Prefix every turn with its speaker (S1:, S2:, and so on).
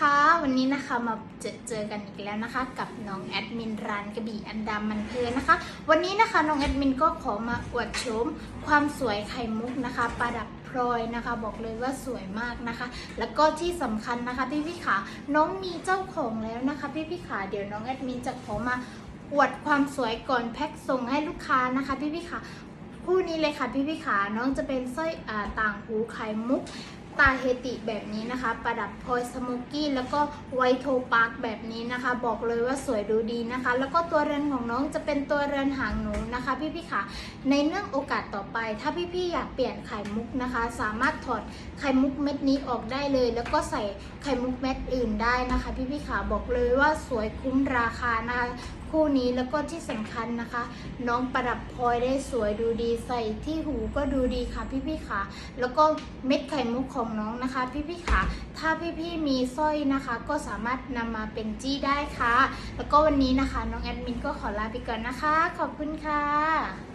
S1: คะวันนี้นะคะมาเจอเจอกันอีกแล้วนะคะ กับน้องแอดมินร้านกระบี่อันดามันเพลินนะคะ วันนี้นะคะน้องแอดมินก็ขอมาอวดโฉมความสวยไข่มุกนะคะ ประดับพลอยนะคะ บอกเลยว่าสวยมากนะคะ แล้วก็ที่สำคัญนะคะพี่พี่ขาน้องมีเจ้าของแล้วนะคะพี่พี่ขาเดี๋ยวน้องแอดมินจะขอมาอวดความสวยก่อนแพ็คส่งให้ลูกค้านะคะพี่พี่ขาคู่นี้เลยค่ะพี่พี่ขาน้องจะเป็นสร้อยอต่างหูไข่มุก ตาเฮติแบบนี้นะคะ ประดับพลอยสโมกี้แล้วก็ไวท์โทปาร์คแบบนี้นะคะ บอกเลยว่าสวยดูดีนะคะ แล้วก็ตัวเรือนของน้องจะเป็นตัวเรือนหางหนูนะคะ พี่พี่ขาในเนื่องโอกาสต่อไป ถ้าพี่พี่ๆอยากเปลี่ยนไข่มุกนะคะ สามารถถอดไข่มุกเม็ดนี้ออกได้เลย แล้วก็ใส่ไข่มุกเม็ดอื่นได้นะคะ พี่พี่ขาบอกเลยว่าสวยคุ้มราคานะคะ คู่นี้แล้วก็ที่สำคัญนะคะ น้องประดับพลอยได้สวยดูดีใส่ที่หูก็ดูดีค่ะพี่พี่ขาแล้วก็เม็ดไข่มุกของน้องนะคะ พี่พี่ขาถ้าพี่พี่ๆมีสร้อยนะคะ ก็สามารถนำมาเป็นจี้ได้ค่ะ แล้วก็วันนี้นะคะ น้องแอดมินก็ขอลาไปก่อนนะคะ ขอบคุณค่ะ